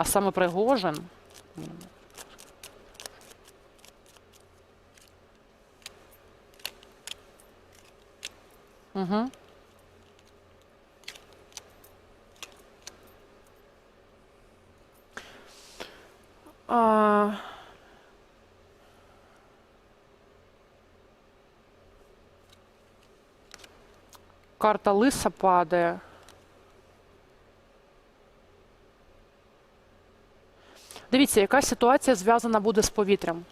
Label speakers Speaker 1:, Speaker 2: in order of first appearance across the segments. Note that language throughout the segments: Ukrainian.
Speaker 1: А саме Пригожин. Угу. А... Карта лиса падає. Дивіться, яка ситуація зв'язана буде з повітрям.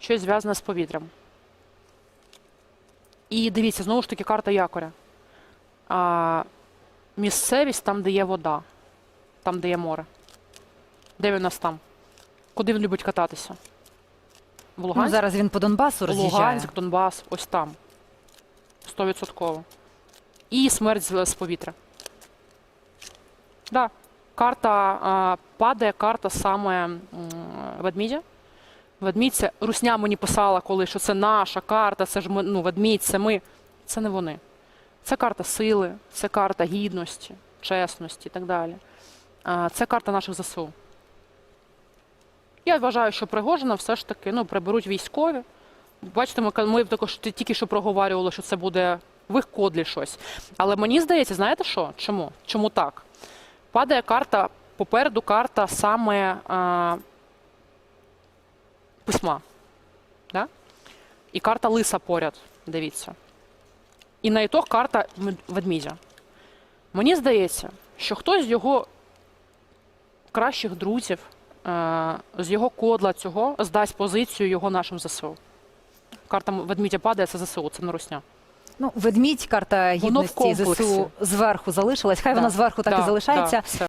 Speaker 1: Щось зв'язане з повітрям. І дивіться, знову ж таки, карта якоря. А, місцевість там, де є вода, там, де є море. Де він у нас там? Куди він любить кататися? В
Speaker 2: Ну, зараз він по Донбасу роз'їжджає.
Speaker 1: Луганськ, Донбас, ось там. Стовідсотково. І смерть з, з повітря. Да. Карта падає, карта саме ведмідя. Ведмідь це Русня мені писала, коли що це наша карта, це ж ми, ну, ведмідь, це ми. Це не вони. Це карта сили, це карта гідності, чесності і так далі. Це карта наших ЗСУ. Я вважаю, що Пригожина все ж таки ну, приберуть військові. Бачите, ми, ми також тільки що проговорювали, що це буде в їх кодлі щось. Але мені здається, знаєте що? Чому? Чому так? Падає карта, попереду карта саме а, письма. Да? І карта лиса поряд, дивіться. І на ітог карта ведмідя. Мені здається, що хтось з його кращих друзів, е, з його кодла цього здасть позицію його нашим ЗСУ. Карта ведмідя падає, це ЗСУ, це не русня.
Speaker 2: Ну, ведмідь, карта
Speaker 1: Воно в
Speaker 2: гідності
Speaker 1: комплексі.
Speaker 2: Зверху залишилась. Хай
Speaker 1: Да,
Speaker 2: вона зверху так
Speaker 1: да,
Speaker 2: і залишається.
Speaker 1: да, все.